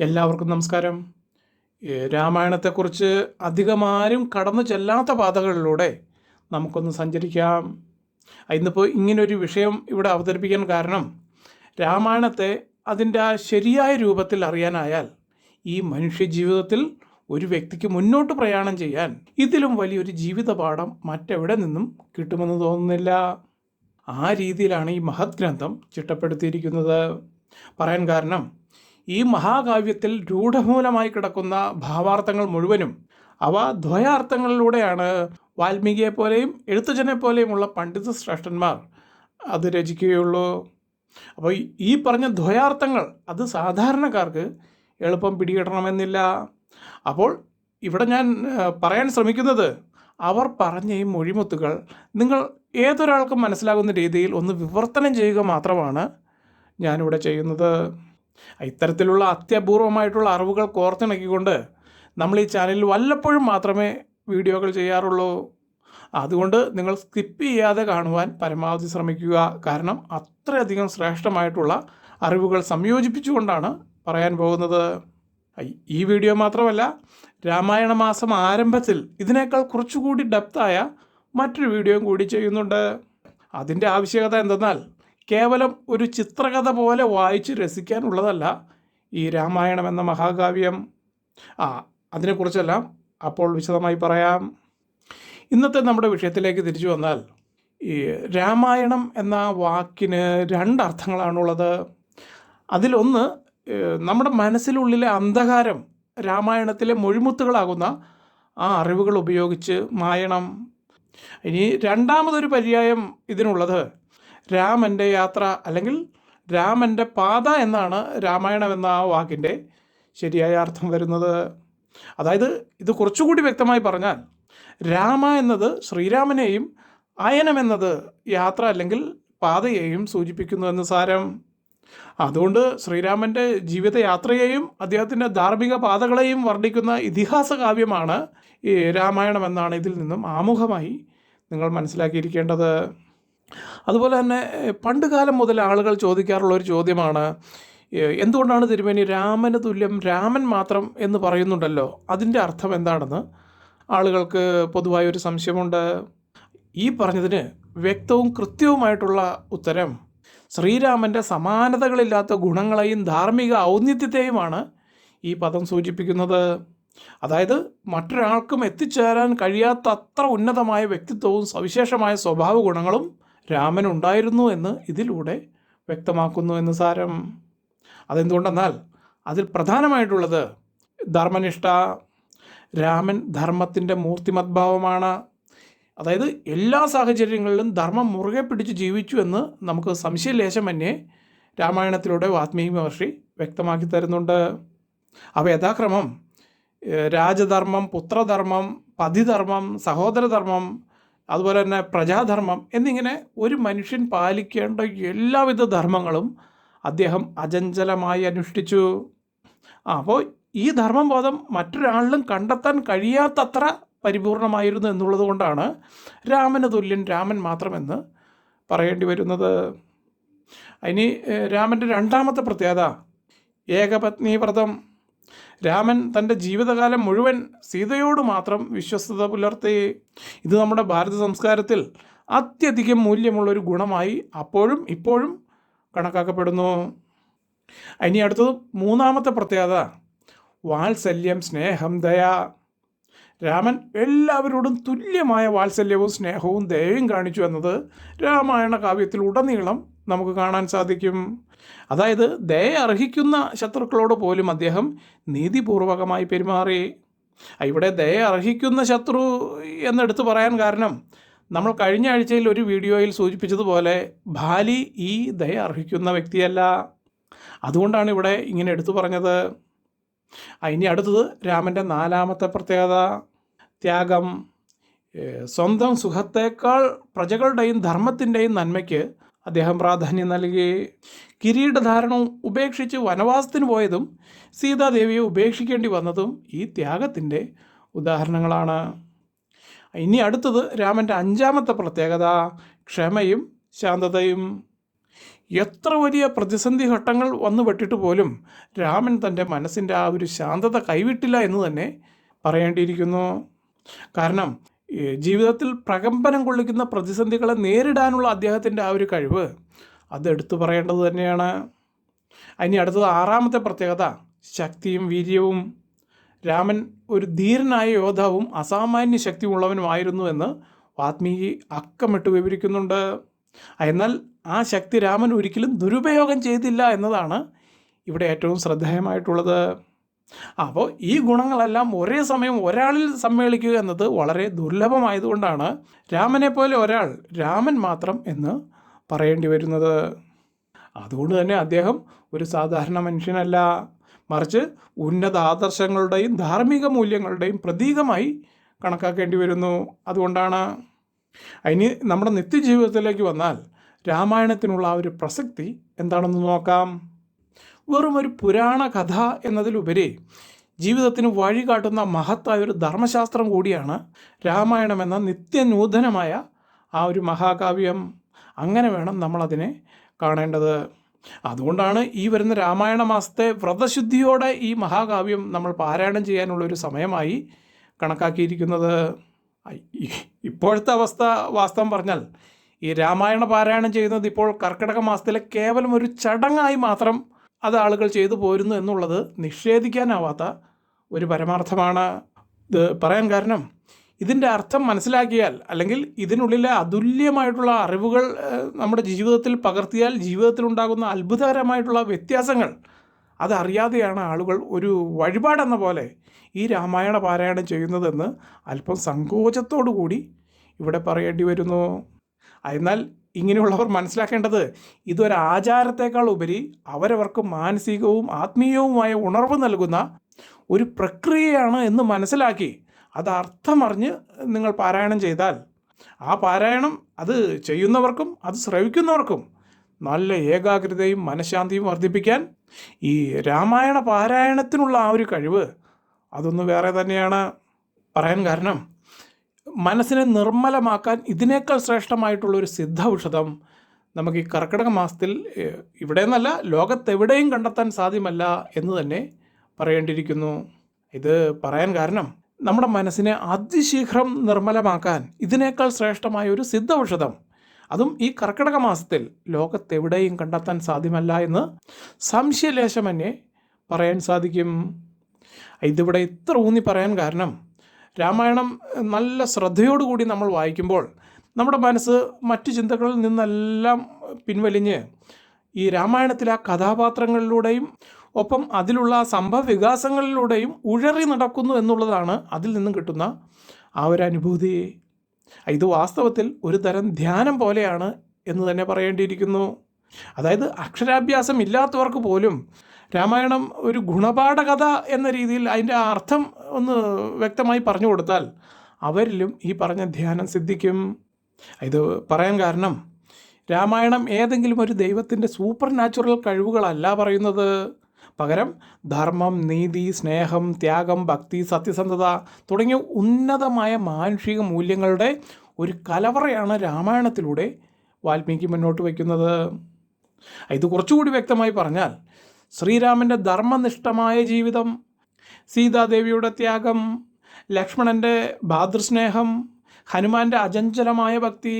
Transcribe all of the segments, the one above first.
എല്ലാവർക്കും നമസ്കാരം. രാമായണത്തെക്കുറിച്ച് അധികമാരും കടന്നു ചെല്ലാത്ത പാതകളിലൂടെ നമുക്കൊന്ന് സഞ്ചരിക്കാം. ഇന്നിപ്പോൾ ഇങ്ങനൊരു വിഷയം ഇവിടെ അവതരിപ്പിക്കാൻ കാരണം രാമായണത്തെ അതിന്റെ ആ ശരിയായ രൂപത്തിൽ അറിയാനായാൽ ഈ മനുഷ്യജീവിതത്തിൽ ഒരു വ്യക്തിക്ക് മുന്നോട്ട് പ്രയാണം ചെയ്യാൻ ഇതിലും വലിയൊരു ജീവിതപാഠം മറ്റെവിടെ നിന്നും കിട്ടുമെന്ന് തോന്നുന്നില്ല. ആ രീതിയിലാണ് ഈ മഹത് ഗ്രന്ഥം ചിട്ടപ്പെടുത്തിയിരിക്കുന്നത്. പറയാൻ കാരണം ഈ മഹാകാവ്യത്തിൽ രൂഢമൂലമായി കിടക്കുന്ന ഭാവാർത്ഥങ്ങൾ മുഴുവനും അവ ദ്വയാർത്ഥങ്ങളിലൂടെയാണ് വാൽമീകിയെ പോലെയും എഴുത്തുജനെ പോലെയുമുള്ള പണ്ഡിത ശ്രേഷ്ഠന്മാർ അത് രചിക്കുകയുള്ളൂ. അപ്പോൾ ഈ- പറഞ്ഞ ദ്വയാർത്ഥങ്ങൾ അത് സാധാരണക്കാർക്ക് എളുപ്പം പിടികിട്ടണമെന്നില്ല. അപ്പോൾ ഇവിടെ ഞാൻ പറയാൻ ശ്രമിക്കുന്നത് അവർ പറഞ്ഞ ഈ മൊഴിമുത്തുകൾ നിങ്ങൾ ഏതൊരാൾക്കും മനസ്സിലാകുന്ന രീതിയിൽ ഒന്ന് വിവർത്തനം ചെയ്യുക മാത്രമാണ് ഞാനിവിടെ ചെയ്യുന്നത്. ഇത്തരത്തിലുള്ള അത്യപൂർവമായിട്ടുള്ള അറിവുകൾ കോർത്തിണക്കിക്കൊണ്ട് നമ്മൾ ഈ ചാനലിൽ വല്ലപ്പോഴും മാത്രമേ വീഡിയോകൾ ചെയ്യാറുള്ളൂ. അതുകൊണ്ട് നിങ്ങൾ സ്കിപ്പ് ചെയ്യാതെ കാണുവാൻ പരമാവധി ശ്രമിക്കുക. കാരണം അത്രയധികം ശ്രേഷ്ഠമായിട്ടുള്ള അറിവുകൾ സംയോജിപ്പിച്ചുകൊണ്ടാണ് പറയാൻ പോകുന്നത്. ഈ വീഡിയോ മാത്രമല്ല രാമായണ മാസം ആരംഭത്തിൽ ഇതിനേക്കാൾ കുറച്ചുകൂടി ഡെപ്തായ മറ്റൊരു വീഡിയോയും കൂടി ചെയ്യുന്നുണ്ട്. അതിന്റെ ആവശ്യകത എന്തെന്നാൽ കേവലം ഒരു ചിത്രകഥ പോലെ വായിച്ച് രസിക്കാനുള്ളതല്ല ഈ രാമായണം എന്ന മഹാകാവ്യം. ആ അതിനെക്കുറിച്ചെല്ലാം അപ്പോൾ വിശദമായി പറയാം. ഇന്നത്തെ നമ്മുടെ വിഷയത്തിലേക്ക് തിരിച്ചു വന്നാൽ ഈ രാമായണം എന്ന വാക്കിന് രണ്ടർത്ഥങ്ങളാണുള്ളത്. അതിലൊന്ന് നമ്മുടെ മനസ്സിലുള്ളിലെ അന്ധകാരം രാമായണത്തിലെ മൊഴിമുത്തുകളാകുന്ന ആ അറിവുകൾ ഉപയോഗിച്ച് മായണം. ഇനി രണ്ടാമതൊരു പര്യായം ഇതിനുള്ളത്. രാമന്റെ യാത്ര അല്ലെങ്കിൽ രാമന്റെ പാത എന്നാണ് രാമായണം എന്ന ആ വാക്കിന്റെ ശരിയായ അർത്ഥം വരുന്നത്. അതായത് ഇത് കുറച്ചുകൂടി വ്യക്തമായി പറഞ്ഞാൽ രാമ എന്നത് ശ്രീരാമനെയും അയനം എന്നത് യാത്ര അല്ലെങ്കിൽ പാതയെയും സൂചിപ്പിക്കുന്നു എന്ന് സാരം. അതുകൊണ്ട് ശ്രീരാമന്റെ ജീവിതയാത്രയെയും അദ്ദേഹത്തിന്റെ ധാർമ്മിക പാതകളെയും വർണിക്കുന്ന ഇതിഹാസ കാവ്യമാണ് ഈ രാമായണം എന്നാണ് ഇതിൽ നിന്നും ആമുഖമായി നിങ്ങൾ മനസ്സിലാക്കിയിരിക്കേണ്ടത്. അതുപോലെ തന്നെ പണ്ട് കാലം മുതൽ ആളുകൾ ചോദിക്കാറുള്ള ഒരു ചോദ്യമാണ് എന്തുകൊണ്ടാണ് തിരുമേനി രാമന് തുല്യം രാമൻ മാത്രം എന്ന് പറയുന്നുണ്ടല്ലോ അതിന്റെ അർത്ഥം എന്താണെന്ന് ആളുകൾക്ക് പൊതുവായ ഒരു സംശയമുണ്ട്. ഈ പറഞ്ഞതിന് വ്യക്തവും കൃത്യവുമായിട്ടുള്ള ഉത്തരം ശ്രീരാമന്റെ സമാനതകളില്ലാത്ത ഗുണങ്ങളെയും ധാർമ്മിക ഔന്നിത്യത്തെയുമാണ് ഈ പദം സൂചിപ്പിക്കുന്നത്. അതായത് മറ്റൊരാൾക്കും എത്തിച്ചേരാൻ കഴിയാത്തത്ര ഉന്നതമായ വ്യക്തിത്വവും സവിശേഷമായ സ്വഭാവ ഗുണങ്ങളും രാമനുണ്ടായിരുന്നു എന്ന് ഇതിലൂടെ വ്യക്തമാക്കുന്നു എന്ന് സാരം. അതെന്തുകൊണ്ടെന്നാൽ അതിൽ പ്രധാനമായിട്ടുള്ളത് ധർമ്മനിഷ്ഠ രാമൻ ധർമ്മത്തിന്റെ മൂർത്തിമദ്ഭാവമാണ്. അതായത് എല്ലാ സാഹചര്യങ്ങളിലും ധർമ്മം മുറുകെ പിടിച്ച് ജീവിച്ചു എന്ന് നമുക്ക് സംശയലേശമന്യേ രാമായണത്തിലൂടെ വാത്മീകി മഹർഷി വ്യക്തമാക്കി തരുന്നുണ്ട്. അവ യഥാക്രമം രാജധർമ്മം പുത്രധർമ്മം പതിധർമ്മം സഹോദരധർമ്മം അതുപോലെ തന്നെ പ്രജാധർമ്മം എന്നിങ്ങനെ ഒരു മനുഷ്യൻ പാലിക്കേണ്ട എല്ലാവിധ ധർമ്മങ്ങളും അദ്ദേഹം അചഞ്ചലമായി അനുഷ്ഠിച്ചു. അപ്പോൾ ഈ ധർമ്മബോധം മറ്റൊരാളിലും കണ്ടെത്താൻ കഴിയാത്തത്ര പരിപൂർണമായിരുന്നു എന്നുള്ളത് കൊണ്ടാണ് രാമന് തുല്യൻ രാമൻ മാത്രമെന്ന് പറയേണ്ടി വരുന്നത്. ഇനി രാമന്റെ രണ്ടാമത്തെ പ്രത്യേകത ഏകപത്നി വ്രതം രാമൻ തന്റെ ജീവിതകാലം മുഴുവൻ സീതയോട് മാത്രം വിശ്വസ്തത പുലർത്തേ. ഇത് നമ്മുടെ ഭാരത സംസ്കാരത്തിൽ അത്യധികം മൂല്യമുള്ളൊരു ഗുണമായി അപ്പോഴും ഇപ്പോഴും കണക്കാക്കപ്പെടുന്നു. ഇനി അടുത്തത് മൂന്നാമത്തെ പ്രത്യേകത വാത്സല്യം സ്നേഹം ദയ. രാമൻ എല്ലാവരോടും തുല്യമായ വാത്സല്യവും സ്നേഹവും ദയയും കാണിച്ചു എന്നത് രാമായണ കാവ്യത്തിൽ ഉടനീളം നമുക്ക് കാണാൻ സാധിക്കും. അതായത് ദയ അർഹിക്കുന്ന ശത്രുക്കളോട് പോലും അദ്ദേഹം നീതിപൂർവകമായി പെരുമാറി. ഇവിടെ ദയ അർഹിക്കുന്ന ശത്രു എന്നെടുത്ത് പറയാൻ കാരണം നമ്മൾ കഴിഞ്ഞ ആഴ്ചയിൽ ഒരു വീഡിയോയിൽ സൂചിപ്പിച്ചതുപോലെ ഭാലി ഈ ദയ അർഹിക്കുന്ന വ്യക്തിയല്ല. അതുകൊണ്ടാണ് ഇവിടെ ഇങ്ങനെ എടുത്തു പറഞ്ഞത്. ഇനി അടുത്തത് രാമന്റെ നാലാമത്തെ പ്രത്യേകത. ത്യാഗം. സ്വന്തം സുഖത്തേക്കാൾ പ്രജകളുടെയും ധർമ്മത്തിന്റെയും നന്മയ്ക്ക് അദ്ദേഹം പ്രാധാന്യം നൽകി. കിരീടധാരണം ഉപേക്ഷിച്ച് വനവാസത്തിന് പോയതും സീതാദേവിയെ ഉപേക്ഷിക്കേണ്ടി വന്നതും ഈ ത്യാഗത്തിന്റെ ഉദാഹരണങ്ങളാണ്. ഇനി അടുത്തത് രാമന്റെ അഞ്ചാമത്തെ പ്രത്യേകത ക്ഷമയും ശാന്തതയും. എത്ര വലിയ പ്രതിസന്ധി ഘട്ടങ്ങൾ വന്നുപെട്ടിട്ട് പോലും രാമൻ തന്റെ മനസ്സിന്റെ ആ ഒരു ശാന്തത കൈവിട്ടില്ല എന്ന് തന്നെ പറയേണ്ടിയിരിക്കുന്നു. കാരണം ജീവിതത്തിൽ പ്രകമ്പനം കൊള്ളിക്കുന്ന പ്രതിസന്ധികളെ നേരിടാനുള്ള അദ്ദേഹത്തിന്റെ ആ ഒരു കഴിവ് അത് എടുത്തു പറയേണ്ടത് തന്നെയാണ്. ഇനി അടുത്തത് ആറാമത്തെ പ്രത്യേകത ശക്തിയും വീര്യവും. രാമൻ ഒരു ധീരനായ യോദ്ധാവും അസാമാന്യ ശക്തിയുള്ളവനുമായിരുന്നു എന്ന് വാത്മീകി അക്കമിട്ട് വിവരിക്കുന്നുണ്ട്. എന്നാൽ ആ ശക്തി രാമൻ ഒരിക്കലും ദുരുപയോഗം ചെയ്തില്ല എന്നതാണ് ഇവിടെ ഏറ്റവും ശ്രദ്ധേയമായിട്ടുള്ളത്. അപ്പോൾ ഈ ഗുണങ്ങളെല്ലാം ഒരേ സമയം ഒരാളിൽ സമ്മേളിക്കുക എന്നത് വളരെ ദുർലഭമായതുകൊണ്ടാണ് രാമനെ പോലെ ഒരാൾ രാമൻ മാത്രം എന്ന് പറയേണ്ടി വരുന്നത്. അതുകൊണ്ട് തന്നെ അദ്ദേഹം ഒരു സാധാരണ മനുഷ്യനല്ല. മറിച്ച് ഉന്നത ആദർശങ്ങളുടെയും ധാർമ്മിക മൂല്യങ്ങളുടെയും പ്രതീകമായി കണക്കാക്കേണ്ടി വരുന്നു. അതുകൊണ്ടാണ്. അതിന് നമ്മുടെ നിത്യജീവിതത്തിലേക്ക് വന്നാൽ രാമായണത്തിനുള്ള ആ ഒരു പ്രസക്തി എന്താണെന്ന് നോക്കാം. വെറും ഒരു പുരാണ കഥ എന്നതിലുപരി ജീവിതത്തിന് വഴി കാട്ടുന്ന മഹത്തായ ഒരു ധർമ്മശാസ്ത്രം കൂടിയാണ് രാമായണം എന്ന നിത്യനൂതനമായ ആ ഒരു മഹാകാവ്യം. അങ്ങനെ വേണം നമ്മളതിനെ കാണേണ്ടത്. അതുകൊണ്ടാണ് ഈ വരുന്ന രാമായണ മാസത്തെ വ്രതശുദ്ധിയോടെ ഈ മഹാകാവ്യം നമ്മൾ പാരായണം ചെയ്യാനുള്ള ഒരു സമയമായി കണക്കാക്കിയിരിക്കുന്നത്. ഇപ്പോഴത്തെ അവസ്ഥ വാസ്തവം പറഞ്ഞാൽ ഈ രാമായണ പാരായണം ചെയ്യുന്നത് ഇപ്പോൾ കർക്കിടക മാസത്തിലെ കേവലം ഒരു ചടങ്ങായി മാത്രം അത് ആളുകൾ ചെയ്തു പോരുന്നു എന്നുള്ളത് നിഷേധിക്കാനാവാത്ത ഒരു പരമാർത്ഥമാണ്. ഇത് പറയാൻ കാരണം ഇതിന്റെ അർത്ഥം മനസ്സിലാക്കിയാൽ അല്ലെങ്കിൽ ഇതിനുള്ളിലെ അതുല്യമായിട്ടുള്ള അറിവുകൾ നമ്മുടെ ജീവിതത്തിൽ പകർത്തിയാൽ ജീവിതത്തിലുണ്ടാകുന്ന അത്ഭുതകരമായിട്ടുള്ള വ്യത്യാസങ്ങൾ അതറിയാതെയാണ് ആളുകൾ ഒരു വഴിപാടെന്ന പോലെ ഈ രാമായണ പാരായണം ചെയ്യുന്നതെന്ന് അല്പം സങ്കോചത്തോടു കൂടി ഇവിടെ പറയേണ്ടി വരുന്നു. എന്നാൽ ഇങ്ങനെയുള്ളവർ മനസ്സിലാക്കേണ്ടത് ഇതൊരു ആചാരത്തേക്കാൾ ഉപരി അവരവർക്ക് മാനസികവും ആത്മീയവുമായ ഉണർവ് നൽകുന്ന ഒരു പ്രക്രിയയാണ് എന്ന് മനസ്സിലാക്കി അത് അർത്ഥമറിഞ്ഞ് നിങ്ങൾ പാരായണം ചെയ്താൽ. ആ പാരായണം അത് ചെയ്യുന്നവർക്കും അത് ശ്രവിക്കുന്നവർക്കും നല്ല ഏകാഗ്രതയും മനഃശാന്തിയും വർദ്ധിപ്പിക്കാൻ ഈ രാമായണ പാരായണത്തിനുള്ള ആ ഒരു കഴിവ് അതൊന്ന് വേറെ തന്നെയാണ് പറയാൻ കാരണം. മനസ്സിനെ നിർമ്മലമാക്കാൻ ഇതിനേക്കാൾ ശ്രേഷ്ഠമായിട്ടുള്ള ഒരു സിദ്ധ ഔഷധം നമുക്ക് ഈ കർക്കിടക മാസത്തിൽ ഇവിടെ നിന്നല്ല ലോകത്തെവിടെയും കണ്ടെത്താൻ സാധ്യമല്ല എന്ന് തന്നെ പറയേണ്ടിയിരിക്കുന്നു. ഇത് പറയാൻ കാരണം നമ്മുടെ മനസ്സിനെ അതിശീഘ്രം നിർമ്മലമാക്കാൻ ഇതിനേക്കാൾ ശ്രേഷ്ഠമായ ഒരു സിദ്ധ ഔഷധം അതും ഈ കർക്കിടക മാസത്തിൽ ലോകത്തെവിടെയും കണ്ടെത്താൻ സാധ്യമല്ല എന്ന് സംശയലേശമന്യേ പറയാൻ സാധിക്കും. ഇതിവിടെ ഇത്ര ഊന്നി പറയാൻ കാരണം രാമായണം നല്ല ശ്രദ്ധയോടുകൂടി നമ്മൾ വായിക്കുമ്പോൾ നമ്മുടെ മനസ്സ് മറ്റു ചിന്തകളിൽ നിന്നെല്ലാം പിൻവലിഞ്ഞ് ഈ രാമായണത്തിലെ ആ കഥാപാത്രങ്ങളിലൂടെയും ഒപ്പം അതിലുള്ള സംഭവ വികാസങ്ങളിലൂടെയും ഉഴറി നടക്കുന്നു എന്നുള്ളതാണ് അതിൽ നിന്നും കിട്ടുന്ന ആ ഒരു അനുഭൂതി. ഇത് വാസ്തവത്തിൽ ഒരു തരം ധ്യാനം പോലെയാണ് എന്ന് തന്നെ പറയേണ്ടിയിരിക്കുന്നു. അതായത് അക്ഷരാഭ്യാസം ഇല്ലാത്തവർക്ക് പോലും രാമായണം ഒരു ഗുണപാഠ കഥ എന്ന രീതിയിൽ അതിന്റെ അർത്ഥം ഒന്ന് വ്യക്തമായി പറഞ്ഞു കൊടുത്താൽ അവരിലും ഈ പറഞ്ഞ ധ്യാനം സിദ്ധിക്കും. ഇത് പറയാൻ കാരണം രാമായണം ഏതെങ്കിലും ഒരു ദൈവത്തിന്റെ സൂപ്പർ നാച്ചുറൽ കഴിവുകളല്ല പറയുന്നത്. പകരം ധർമ്മം നീതി സ്നേഹം ത്യാഗം ഭക്തി സത്യസന്ധത തുടങ്ങിയ ഉന്നതമായ മാനുഷിക മൂല്യങ്ങളുടെ ഒരു കലവറയാണ് രാമായണത്തിലൂടെ വാൽമീകി മുന്നോട്ട് വയ്ക്കുന്നത്. ഇത് കുറച്ചുകൂടി വ്യക്തമായി പറഞ്ഞാൽ ശ്രീരാമന്റെ ധർമ്മനിഷ്ഠമായ ജീവിതം സീതാദേവിയുടെ ത്യാഗം ലക്ഷ്മണന്റെ ഭാതൃസ്നേഹം ഹനുമാന്റെ അചഞ്ചലമായ ഭക്തി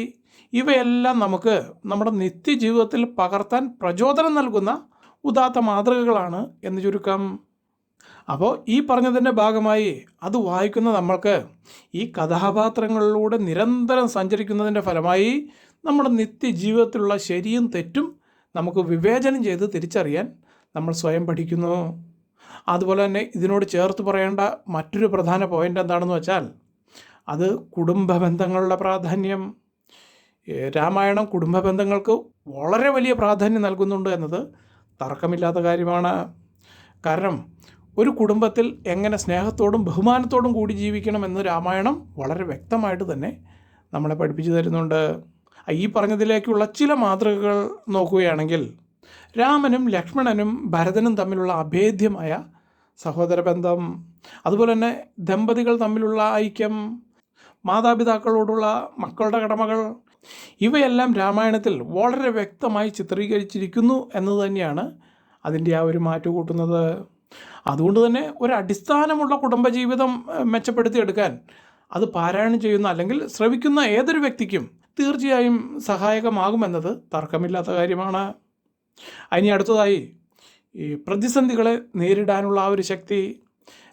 ഇവയെല്ലാം നമുക്ക് നമ്മുടെ നിത്യജീവിതത്തിൽ പകർത്താൻ പ്രചോദനം നൽകുന്ന ഉദാത്ത മാതൃകകളാണ് എന്ന് ചുരുക്കം. അപ്പോൾ ഈ പറഞ്ഞതിന്റെ ഭാഗമായി അത് വായിക്കുന്ന നമ്മൾക്ക് ഈ കഥാപാത്രങ്ങളിലൂടെ നിരന്തരം സഞ്ചരിക്കുന്നതിന്റെ ഫലമായി നമ്മുടെ നിത്യജീവിതത്തിലുള്ള ശരിയും തെറ്റും നമുക്ക് വിവേചനം ചെയ്ത് തിരിച്ചറിയാൻ നമ്മൾ സ്വയം പഠിക്കുന്നു. അതുപോലെ തന്നെ ഇതിനോട് ചേർത്ത് പറയേണ്ട മറ്റൊരു പ്രധാന പോയിന്റ് എന്താണെന്ന് വെച്ചാൽ അത് കുടുംബ ബന്ധങ്ങളുടെ പ്രാധാന്യം. രാമായണം കുടുംബ ബന്ധങ്ങൾക്ക് വളരെ വലിയ പ്രാധാന്യം നൽകുന്നുണ്ട് എന്നത് തർക്കമില്ലാത്ത കാര്യമാണ്. കാരണം ഒരു കുടുംബത്തിൽ എങ്ങനെ സ്നേഹത്തോടും ബഹുമാനത്തോടും കൂടി ജീവിക്കണം എന്ന് രാമായണം വളരെ വ്യക്തമായിട്ട് തന്നെ നമ്മളെ പഠിപ്പിച്ചു തരുന്നുണ്ട്. ഈ പറഞ്ഞതിലേക്കുള്ള ചില മാതൃകകൾ നോക്കുകയാണെങ്കിൽ രാമനും ലക്ഷ്മണനും ഭരതനും തമ്മിലുള്ള അഭേദ്യമായ സഹോദര ബന്ധം അതുപോലെ തന്നെ ദമ്പതികൾ തമ്മിലുള്ള ഐക്യം മാതാപിതാക്കളോടുള്ള മക്കളുടെ കടമകൾ ഇവയെല്ലാം രാമായണത്തിൽ വളരെ വ്യക്തമായി ചിത്രീകരിച്ചിരിക്കുന്നു എന്നത് തന്നെയാണ് അതിന്റെ ആ ഒരു മാറ്റു കൂട്ടുന്നത്. അതുകൊണ്ട് തന്നെ ഒരു അടിസ്ഥാനമുള്ള കുടുംബജീവിതം മെച്ചപ്പെടുത്തിയെടുക്കാൻ അത് പാരായണം ചെയ്യുന്ന അല്ലെങ്കിൽ ശ്രവിക്കുന്ന ഏതൊരു വ്യക്തിക്കും തീർച്ചയായും സഹായകമാകുമെന്നത് തർക്കമില്ലാത്ത കാര്യമാണ്. ഇനി അടുത്തതായി ഈ പ്രതിസന്ധികളെ നേരിടാനുള്ള ആ ഒരു ശക്തി.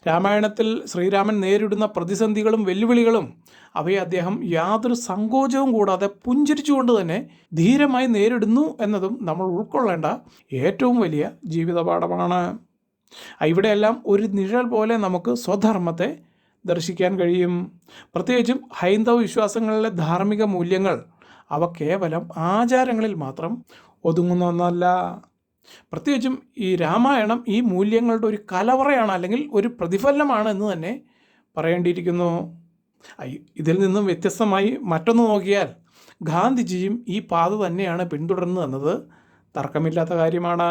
രാമായണത്തിൽ ശ്രീരാമൻ നേരിടുന്ന പ്രതിസന്ധികളും വെല്ലുവിളികളും അവയെ അദ്ദേഹം യാതൊരു സങ്കോചവും കൂടാതെ പുഞ്ചിരിച്ചുകൊണ്ട് തന്നെ ധീരമായി നേരിടുന്നു എന്നതും നമ്മൾ ഉൾക്കൊള്ളേണ്ട ഏറ്റവും വലിയ ജീവിതപാഠമാണ്. ഇവിടെയെല്ലാം ഒരു നിഴൽ പോലെ നമുക്ക് സ്വധർമ്മത്തെ ദർശിക്കാൻ കഴിയും. പ്രത്യേകിച്ചും ഹൈന്ദവ വിശ്വാസങ്ങളിലെ ധാർമ്മിക മൂല്യങ്ങൾ അവ കേവലം ആചാരങ്ങളിൽ മാത്രം ഒതുങ്ങുന്ന ഒന്നല്ല. പ്രത്യേകിച്ചും ഈ രാമായണം ഈ മൂല്യങ്ങളുടെ ഒരു കലവറയാണ് അല്ലെങ്കിൽ ഒരു പ്രതിഫലനമാണ് എന്ന് തന്നെ പറയേണ്ടിയിരിക്കുന്നു. ഇതിൽ നിന്നും വ്യത്യസ്തമായി മറ്റൊന്ന് നോക്കിയാൽ ഗാന്ധിജിയും ഈ പാത തന്നെയാണ് പിന്തുടർന്നു എന്നത് തർക്കമില്ലാത്ത കാര്യമാണ്.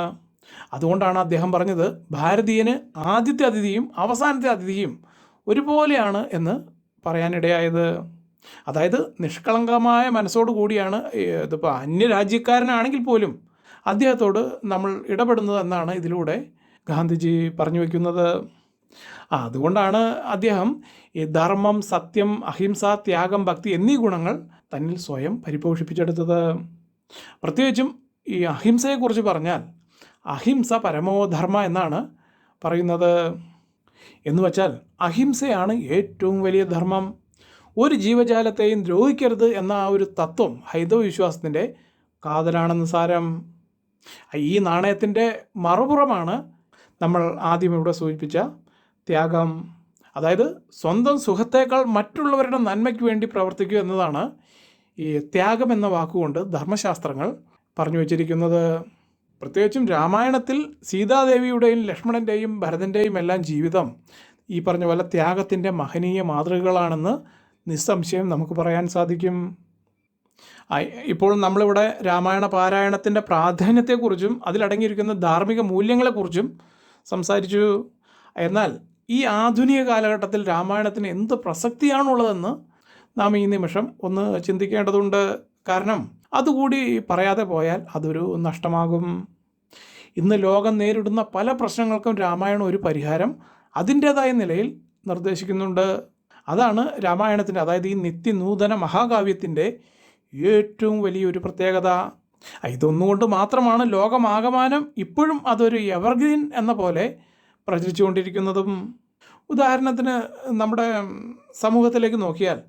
അതുകൊണ്ടാണ് അദ്ദേഹം പറഞ്ഞത് ഭാരതീയന് ആദ്യത്തെ അതിഥിയും അവസാനത്തെ അതിഥിയും ഒരുപോലെയാണ് എന്ന് പറയാനിടയായത്. അതായത് നിഷ്കളങ്കമായ മനസ്സോടു കൂടിയാണ് ഇതിപ്പോൾ അന്യരാജ്യക്കാരനാണെങ്കിൽ പോലും അദ്ദേഹത്തോട് നമ്മൾ ഇടപെടുന്നത് എന്നാണ് ഇതിലൂടെ ഗാന്ധിജി പറഞ്ഞു വയ്ക്കുന്നത് അതുകൊണ്ടാണ് അദ്ദേഹം ഈ ധർമ്മം സത്യം അഹിംസ ത്യാഗം ഭക്തി എന്നീ ഗുണങ്ങൾ തന്നിൽ സ്വയം പരിപോഷിപ്പിച്ചെടുത്തത്. പ്രത്യേകിച്ചും ഈ അഹിംസയെക്കുറിച്ച് പറഞ്ഞാൽ അഹിംസ പരമോധർമ്മ എന്നാണ് പറയുന്നത്. എന്നുവച്ചാൽ അഹിംസയാണ് ഏറ്റവും വലിയ ധർമ്മം. ഒരു ജീവജാലത്തെയും ദ്രോഹിക്കരുത് എന്ന ആ ഒരു തത്വം ഹൈന്ദവ വിശ്വാസത്തിന്റെ കാതലാണെന്ന് സാരം. ഈ നാണയത്തിന്റെ മറുപുറമാണ് നമ്മൾ ആദ്യം ഇവിടെ സൂചിപ്പിച്ച ത്യാഗം. അതായത് സ്വന്തം സുഖത്തേക്കാൾ മറ്റുള്ളവരുടെ നന്മയ്ക്ക് വേണ്ടി പ്രവർത്തിക്കുക എന്നതാണ് ഈ ത്യാഗം എന്ന വാക്കുകൊണ്ട് ധർമ്മശാസ്ത്രങ്ങൾ പറഞ്ഞു വച്ചിരിക്കുന്നത്. പ്രത്യേകിച്ചും രാമായണത്തിൽ സീതാദേവിയുടെയും ലക്ഷ്മണന്റെയും ഭരതന്റെയും എല്ലാം ജീവിതം ഈ പറഞ്ഞ പോലെ ത്യാഗത്തിന്റെ മഹനീയ മാതൃകകളാണെന്ന് നിസ്സംശയം നമുക്ക് പറയാൻ സാധിക്കും. ഇപ്പോഴും നമ്മളിവിടെ രാമായണ പാരായണത്തിന്റെ പ്രാധാന്യത്തെക്കുറിച്ചും അതിലടങ്ങിയിരിക്കുന്ന ധാർമ്മിക മൂല്യങ്ങളെക്കുറിച്ചും സംസാരിച്ചു. എന്നാൽ ഈ ആധുനിക കാലഘട്ടത്തിൽ രാമായണത്തിന് എന്ത് പ്രസക്തിയാണുള്ളതെന്ന് നാം ഈ നിമിഷം ഒന്ന് ചിന്തിക്കേണ്ടതുണ്ട്. കാരണം അതുകൂടി പറയാതെ പോയാൽ അതൊരു നഷ്ടമാകും. ഇന്ന് ലോകം നേരിടുന്ന പല പ്രശ്നങ്ങൾക്കും രാമായണം ഒരു പരിഹാരം അതിന്റേതായ നിലയിൽ നിർദ്ദേശിക്കുന്നുണ്ട്. അതാണ് രാമായണത്തിന്റെ അതായത് ഈ നിത്യനൂതന മഹാകാവ്യത്തിന്റെ ഏറ്റവും വലിയൊരു പ്രത്യേകത. ഇതൊന്നുകൊണ്ട് മാത്രമാണ് ലോകമാകമാനം ഇപ്പോഴും അതൊരു എവർഗ്രീൻ എന്ന പോലെ പ്രചരിച്ചുകൊണ്ടിരിക്കുന്നതും. ഉദാഹരണത്തിന് നമ്മുടെ സമൂഹത്തിലേക്ക് നോക്കിയാൽ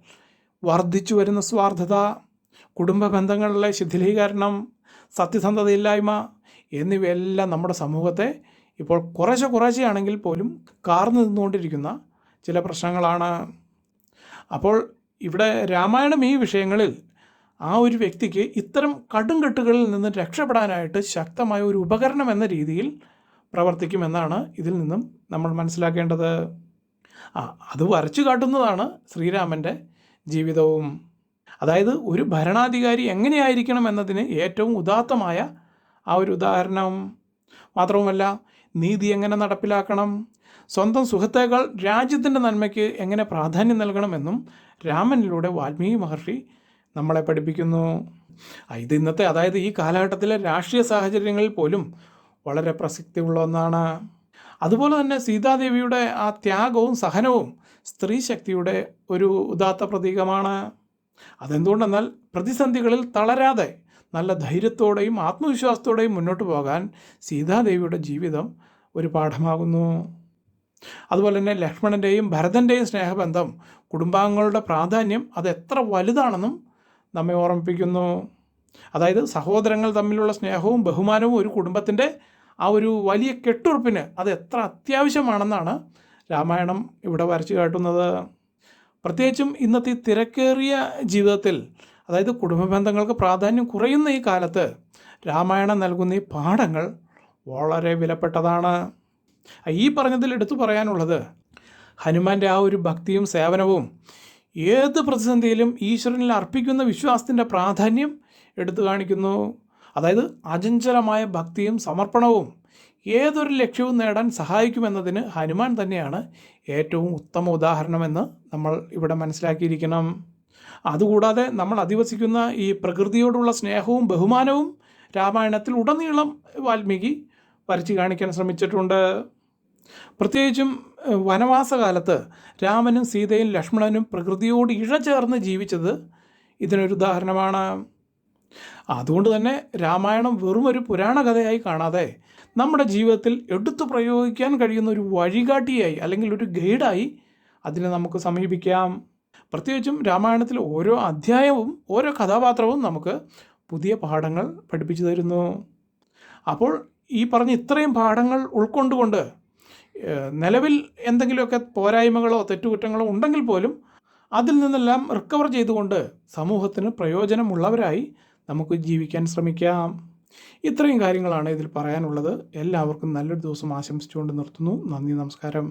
വർദ്ധിച്ചു വരുന്ന സ്വാർത്ഥത കുടുംബ ബന്ധങ്ങളിലെ ശിഥിലീകരണം സത്യസന്ധതയില്ലായ്മ എന്നിവയെല്ലാം നമ്മുടെ സമൂഹത്തെ ഇപ്പോൾ കുറേശ്ശെ കുറേശ്ശെയാണെങ്കിൽ പോലും കാർന്നു നിന്നുകൊണ്ടിരിക്കുന്ന ചില പ്രശ്നങ്ങളാണ്. അപ്പോൾ ഇവിടെ രാമായണം ഈ വിഷയങ്ങളിൽ ആ ഒരു വ്യക്തിക്ക് ഇത്തരം കടുംകെട്ടുകളിൽ നിന്ന് രക്ഷപ്പെടാനായിട്ട് ശക്തമായ ഒരു ഉപകരണം എന്ന രീതിയിൽ പ്രവർത്തിക്കുമെന്നാണ് ഇതിൽ നിന്നും നമ്മൾ മനസ്സിലാക്കേണ്ടത്. ആ അത് വരച്ചു കാട്ടുന്നതാണ് ശ്രീരാമന്റെ ജീവിതവും. അതായത് ഒരു ഭരണാധികാരി എങ്ങനെയായിരിക്കണം എന്നതിന് ഏറ്റവും ഉദാത്തമായ ആ ഒരു ഉദാഹരണം. മാത്രവുമല്ല നീതി എങ്ങനെ നടപ്പിലാക്കണം? സ്വന്തം സുഹൃത്തേക്കാൾ രാജ്യത്തിന്റെ നന്മയ്ക്ക് എങ്ങനെ പ്രാധാന്യം നൽകണമെന്നും രാമനിലൂടെ വാൽമീകി മഹർഷി നമ്മളെ പഠിപ്പിക്കുന്നു. ഇത് ഇന്നത്തെ അതായത് ഈ കാലഘട്ടത്തിലെ രാഷ്ട്രീയ സാഹചര്യങ്ങളിൽ പോലും വളരെ പ്രസക്തിയുള്ള ഒന്നാണ്. അതുപോലെ തന്നെ സീതാദേവിയുടെ ആ ത്യാഗവും സഹനവും സ്ത്രീ ശക്തിയുടെ ഒരു ഉദാത്ത പ്രതീകമാണ്. അതെന്തുകൊണ്ടെന്നാൽ പ്രതിസന്ധികളിൽ തളരാതെ നല്ല ധൈര്യത്തോടെയും ആത്മവിശ്വാസത്തോടെയും മുന്നോട്ട് പോകാൻ സീതാദേവിയുടെ ജീവിതം ഒരു പാഠമാകുന്നു. അതുപോലെ തന്നെ ലക്ഷ്മണന്റെയും ഭരതന്റെയും സ്നേഹബന്ധം കുടുംബാംഗങ്ങളുടെ പ്രാധാന്യം അത് എത്ര വലുതാണെന്നും നമ്മെ ഓർമ്മിപ്പിക്കുന്നു. അതായത് സഹോദരങ്ങൾ തമ്മിലുള്ള സ്നേഹവും ബഹുമാനവും ഒരു കുടുംബത്തിന്റെ ആ ഒരു വലിയ കെട്ടുറപ്പിന് അത് എത്ര അത്യാവശ്യമാണെന്നാണ് രാമായണം ഇവിടെ വരച്ചു കാട്ടുന്നത്. പ്രത്യേകിച്ചും ഇന്നത്തെ തിരക്കേറിയ ജീവിതത്തിൽ അതായത് കുടുംബ ബന്ധങ്ങൾക്ക് പ്രാധാന്യം കുറയുന്ന ഈ കാലത്ത് രാമായണം നൽകുന്ന ഈ പാഠങ്ങൾ വളരെ വിലപ്പെട്ടതാണ്. ഈ പറഞ്ഞതിൽ എടുത്തു പറയാനുള്ളത് ഹനുമാന്റെ ആ ഒരു ഭക്തിയും സേവനവും ഏത് പ്രതിസന്ധിയിലും ഈശ്വരനിൽ അർപ്പിക്കുന്ന വിശ്വാസത്തിന്റെ പ്രാധാന്യം എടുത്തു കാണിക്കുന്നു. അതായത് അചഞ്ചലമായ ഭക്തിയും സമർപ്പണവും ഏതൊരു ലക്ഷ്യവും നേടാൻ സഹായിക്കുമെന്നതിന് ഹനുമാൻ തന്നെയാണ് ഏറ്റവും ഉത്തമ ഉദാഹരണമെന്ന് നമ്മൾ ഇവിടെ മനസ്സിലാക്കിയിരിക്കണം. അതുകൂടാതെ നമ്മൾ അധിവസിക്കുന്ന ഈ പ്രകൃതിയോടുള്ള സ്നേഹവും ബഹുമാനവും രാമായണത്തിൽ ഉടനീളം വാൽമീകി വരച്ച് കാണിക്കാൻ ശ്രമിച്ചിട്ടുണ്ട്. പ്രത്യേകിച്ചും വനവാസകാലത്ത് രാമനും സീതയും ലക്ഷ്മണനും പ്രകൃതിയോട് ഇഴചേർന്ന് ജീവിച്ചത് ഇതിനൊരു ഉദാഹരണമാണ്. അതുകൊണ്ട് തന്നെ രാമായണം വെറും ഒരു പുരാണ കഥയായി കാണാതെ നമ്മുടെ ജീവിതത്തിൽ എടുത്തു പ്രയോഗിക്കാൻ കഴിയുന്ന ഒരു വഴികാട്ടിയായി അല്ലെങ്കിൽ ഒരു ഗൈഡായി അതിനെ നമുക്ക് സമീപിക്കാം. പ്രത്യേകിച്ചും രാമായണത്തിൽ ഓരോ അധ്യായവും ഓരോ കഥാപാത്രവും നമുക്ക് പുതിയ പാഠങ്ങൾ പഠിപ്പിച്ചു തരുന്നു. അപ്പോൾ ഈ പറഞ്ഞ ഇത്രയും പാഠങ്ങൾ ഉൾക്കൊണ്ടുകൊണ്ട് നിലവിൽ എന്തെങ്കിലുമൊക്കെ പോരായ്മകളോ തെറ്റുകുറ്റങ്ങളോ ഉണ്ടെങ്കിൽ പോലും അതിൽ നിന്നെല്ലാം റിക്കവർ ചെയ്തുകൊണ്ട് സമൂഹത്തിന് പ്രയോജനമുള്ളവരായി നമുക്ക് ജീവിക്കാൻ ശ്രമിക്കാം. ഇത്രയും കാര്യങ്ങളാണ് ഇതിൽ പറയാനുള്ളത്. എല്ലാവർക്കും നല്ലൊരു ദിവസം ആശംസിച്ചുകൊണ്ട് നിർത്തുന്നു. നന്ദി നമസ്കാരം.